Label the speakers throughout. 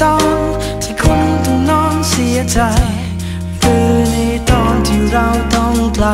Speaker 1: ตอนที่คุณต้องนอนเสียใจ คือในตอนที่เราต้องไกล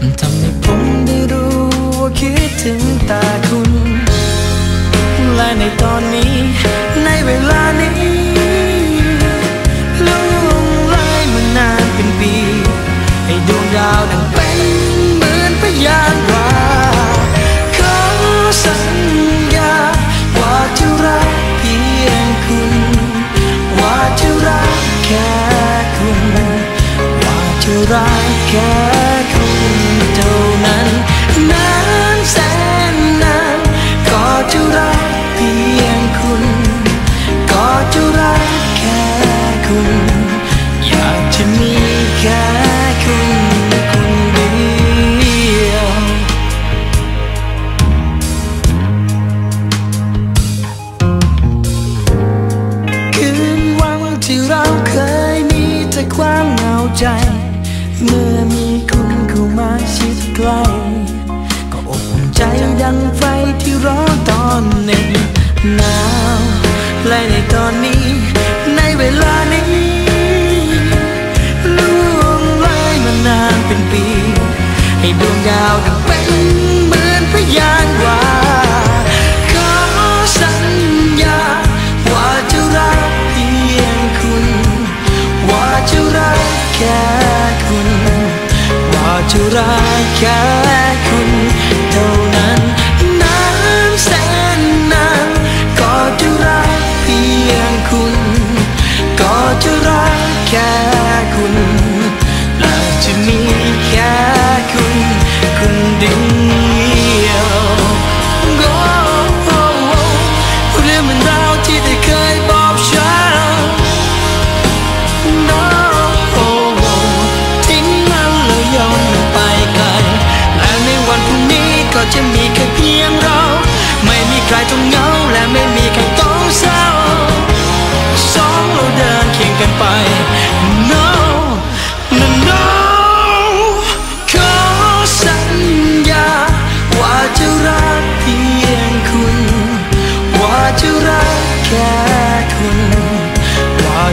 Speaker 1: มันทำให้ผมได้รู้ว่าคิดถึงแต่คุณ และในตอนนี้ในเวลานี้ จะรักแค่คุณเท่านั้นน เมื่อมีคุณเข้ามาชิดใกล้ก็อบอุ่นใจดังไฟที่ร้อนตอนหนึ่งหนาวและในตอนนี้ ในเวลานี้ล่วงเลยมานานเป็นปี ให้ดวงดาวดังเป็น จะรักแค่คุณเท่านั้นนานแสนนานก็จะรักเพียงคุณ ก็จะรักแค่คุณและจะมีแค่